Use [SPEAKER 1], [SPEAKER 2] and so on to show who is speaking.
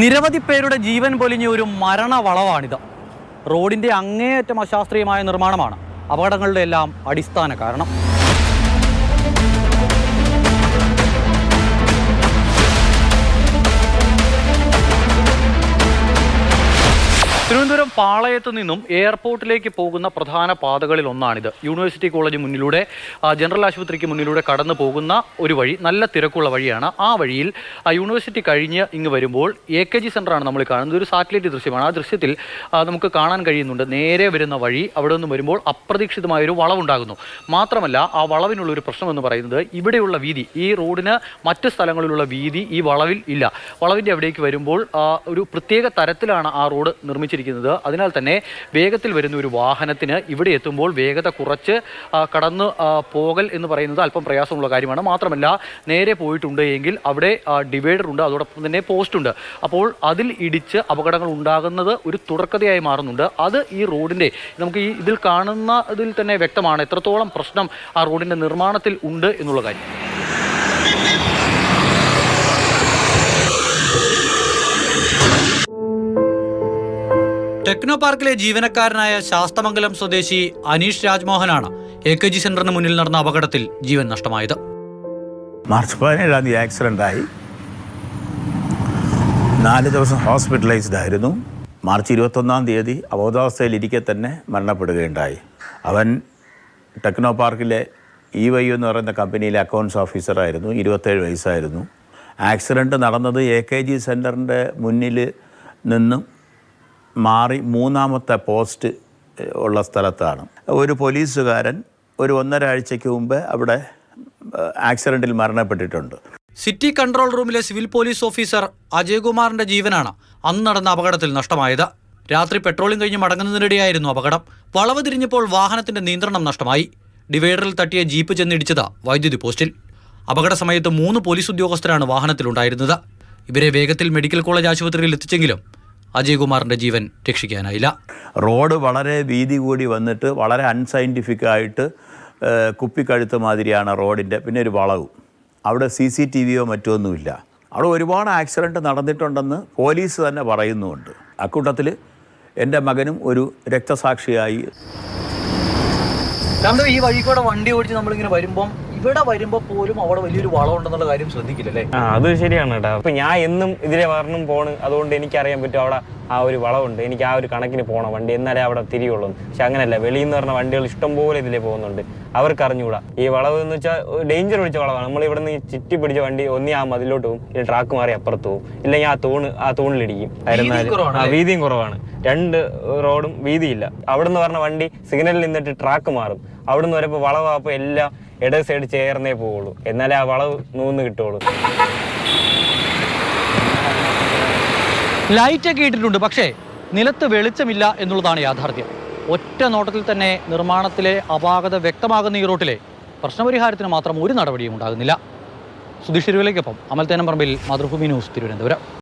[SPEAKER 1] നിരവധി പേരുടെ ജീവൻ പൊലിഞ്ഞ ഒരു മരണവളവാണിത്. റോഡിന്റെ അങ്ങേയറ്റം അശാസ്ത്രീയമായ നിർമ്മാണമാണ്. അപകടങ്ങളുടെ എല്ലാം അടിസ്ഥാന കാരണം. പാളയത്ത് നിന്നും എയർപോർട്ടിലേക്ക് പോകുന്ന പ്രധാന പാതകളിൽ ഒന്നാണിത്. യൂണിവേഴ്സിറ്റി കോളേജ് മുന്നിലൂടെ ജനറൽ ആശുപത്രിക്ക് മുന്നിലൂടെ കടന്നു പോകുന്ന ഒരു വഴി നല്ല തിരക്കുള്ള വഴിയാണ്. ആ വഴിയിൽ യൂണിവേഴ്സിറ്റി കഴിഞ്ഞ് ഇങ്ങ് വരുമ്പോൾ എ കെ ജി സെന്ററാണ് നമ്മൾ കാണുന്നത്. ഒരു സാറ്റലൈറ്റ് ദൃശ്യമാണ്. ആ ദൃശ്യത്തിൽ നമുക്ക് കാണാൻ കഴിയുന്നുണ്ട്. നേരെ വരുന്ന വഴി അവിടെ നിന്ന് വരുമ്പോൾ അപ്രതീക്ഷിതമായൊരു വളവുണ്ടാകുന്നു. മാത്രമല്ല ആ വളവിനുള്ള ഒരു പ്രശ്നം എന്ന് പറയുന്നത് ഇവിടെയുള്ള വീതി ഈ റോഡിന് മറ്റ് സ്ഥലങ്ങളിലുള്ള വീതി ഈ വളവിൽ ഇല്ല. വളവിന്റെ അവിടേക്ക് വരുമ്പോൾ ഒരു പ്രത്യേക തരത്തിലാണ് ആ റോഡ് നിർമ്മിച്ചിരിക്കുന്നത്. അതിനാൽ തന്നെ വേഗത്തിൽ വരുന്ന ഒരു വാഹനത്തിന് ഇവിടെ എത്തുമ്പോൾ വേഗത കുറച്ച് കടന്ന് പോകൽ എന്ന് പറയുന്നത് അല്പം പ്രയാസമുള്ള കാര്യമാണ്. മാത്രമല്ല നേരെ പോയിട്ടുണ്ട് എങ്കിൽ അവിടെ ഡിവൈഡർ ഉണ്ട് അതോടൊപ്പം തന്നെ പോസ്റ്റ് ഉണ്ട്. അപ്പോൾ അതിൽ ഇടിച്ച് അപകടങ്ങൾ ഉണ്ടാകുന്നത് ഒരു തുടർക്കഥയായി മാറുന്നുണ്ട്. അത് ഈ റോഡിന്റെ നമുക്ക് ഈ ഇതിൽ കാണുന്നതിൽ തന്നെ വ്യക്തമാണ് എത്രത്തോളം പ്രശ്നം ആ റോഡിന്റെ നിർമ്മാണത്തിൽ ഉണ്ട് എന്നുള്ള കാര്യം. ടെക്നോ പാർക്കിലെ ജീവനക്കാരനായ ശാസ്തമംഗലം സ്വദേശി അനീഷ് രാജ്മോഹനാണ് എ കെ ജി സെന്ററിന് മുന്നിൽ നടന്ന അപകടത്തിൽ ജീവൻ നഷ്ടമായത്.
[SPEAKER 2] മാർച്ച് പതിനേഴാം തീയതി ആക്സിഡന്റ് ആയി നാല് ദിവസം ഹോസ്പിറ്റലൈസ്ഡ് ആയിരുന്നു. മാർച്ച് ഇരുപത്തൊന്നാം തീയതി അബോധാവസ്ഥയിലിരിക്കെ തന്നെ മരണപ്പെടുകയുണ്ടായി. അവൻ ടെക്നോ പാർക്കിലെ ഇ വൈ എന്ന് പറയുന്ന കമ്പനിയിലെ അക്കൗണ്ട്സ് ഓഫീസറായിരുന്നു ഇരുപത്തേഴ് വയസ്സായിരുന്നു. ആക്സിഡന്റ് നടന്നത് എ കെ ജി സെന്ററിന്റെ മുന്നിൽ നിന്നും മാറി മൂന്നാമത്തെ പോസ്റ്റ് ഉള്ള സ്ഥലത്താണ്. ഒരു പോലീസുകാരൻ ഒരു ഒന്നര ആഴ്ചയ്ക്ക് മുമ്പ് അവിടെ ആക്സിഡന്റിൽ മരണപ്പെട്ടിട്ടുണ്ട്.
[SPEAKER 1] സിറ്റി കൺട്രോൾ റൂമിലെ സിവിൽ പോലീസ് ഓഫീസർ അജയ്കുമാറിന്റെ ജീവനാണ് അന്ന് നടന്ന അപകടത്തിൽ നഷ്ടമായത്. രാത്രി പെട്രോളിംഗ് കഴിഞ്ഞ് മടങ്ങുന്നതിനിടെയായിരുന്നു അപകടം. വളവ് തിരിഞ്ഞപ്പോൾ വാഹനത്തിന്റെ നിയന്ത്രണം നഷ്ടമായി. ഡിവൈഡറിൽ തട്ടിയ ജീപ്പ് ചെന്നിടിച്ചത് വൈദ്യുതി പോസ്റ്റിൽ. അപകട സമയത്ത് മൂന്ന് പോലീസ് ഉദ്യോഗസ്ഥരാണ് വാഹനത്തിലുണ്ടായിരുന്നത്. ഇവരെ വേഗത്തിൽ മെഡിക്കൽ കോളേജ് ആശുപത്രിയിൽ എത്തിച്ചെങ്കിലും അജയ്കുമാറിന്റെ ജീവൻ രക്ഷിക്കാനായില്ല.
[SPEAKER 2] റോഡ് വളരെ വീതി കൂടി വന്നിട്ട് വളരെ അൺസൈന്റിഫിക് ആയിട്ട് കുപ്പിക്കഴുത്ത് മാതിരിയാണ് റോഡിന്റെ പിന്നെ ഒരു വളവും. അവിടെ സി സി ടി വിയോ മറ്റൊന്നുമില്ല. അവിടെ ഒരുപാട് ആക്സിഡന്റ് നടന്നിട്ടുണ്ടെന്ന് പോലീസ് തന്നെ പറയുന്നുണ്ട് അക്കൂട്ടത്തിൽ എന്റെ മകനും ഒരു രക്തസാക്ഷിയായി.
[SPEAKER 1] ഈ വഴി കൂടെ വണ്ടി ഓടിച്ച് നമ്മളിങ്ങനെ വരുമ്പം ഇവിടെ വരുമ്പോ പോലും അവിടെ വലിയൊരു വളം ഉണ്ടെന്നുള്ള കാര്യം ശ്രദ്ധിക്കില്ലല്ലേ?
[SPEAKER 3] ആ അത് ശരിയാണ് കേട്ടോ അപ്പൊ ഞാൻ എന്നും ഇതിലെ വരണം പോണ് അതുകൊണ്ട് എനിക്കറിയാൻ പറ്റും അവിടെ ആ ഒരു വളവുണ്ട്. എനിക്ക് ആ ഒരു കണക്കിന് പോകണം വണ്ടി എന്നാലേ അവിടെ തിരിയുള്ളൂ. പക്ഷെ അങ്ങനെയല്ല വെളിയിൽ നിന്ന് പറഞ്ഞ വണ്ടികൾ ഇഷ്ടംപോലെ ഇതിലേ പോകുന്നുണ്ട്. അവർക്ക് അറിഞ്ഞുകൂടാ ഈ വളവ് എന്ന് വെച്ചാൽ ഡേഞ്ചർ പിടിച്ച വളവാണ്. നമ്മൾ ഇവിടെ നിന്ന് ചുറ്റി പിടിച്ച വണ്ടി ഒന്നി ആ മതിലോട്ട് പോകും. ഇല്ല ട്രാക്ക് മാറി അപ്പുറത്ത് പോകും. ഇല്ലെങ്കിൽ ആ തൂണ് ആ തൂണിലിടിക്കും. ആയിരുന്നാലും ആ വീതിയും കുറവാണ്. രണ്ട് റോഡും വീതിയില്ല. അവിടെ നിന്ന് പറഞ്ഞ വണ്ടി സിഗ്നലിൽ നിന്നിട്ട് ട്രാക്ക് മാറും. അവിടെ നിന്ന് വളവ് വളവാകുമ്പോൾ എല്ലാം ഇട സൈഡ് ചേർന്നേ പോവുള്ളൂ. എന്നാലേ ആ വളവ് നൂന്ന് കിട്ടുള്ളൂ
[SPEAKER 1] ലൈറ്റൊക്കെ ഇട്ടിട്ടുണ്ട് പക്ഷേ നിലത്ത് വെളിച്ചമില്ല എന്നുള്ളതാണ് യാഥാർത്ഥ്യം. ഒറ്റ നോട്ടത്തിൽ തന്നെ നിർമ്മാണത്തിലെ അപാകത വ്യക്തമാകുന്ന ഈ റോട്ടിലെ പ്രശ്നപരിഹാരത്തിന് മാത്രം ഒരു നടപടിയും ഉണ്ടാകുന്നില്ല. സുധീഷ് തിരുവിലേക്കൊപ്പം അമൽത്തേനം പറമ്പിൽ മാതൃഭൂമി ന്യൂസ് തിരുവനന്തപുരം.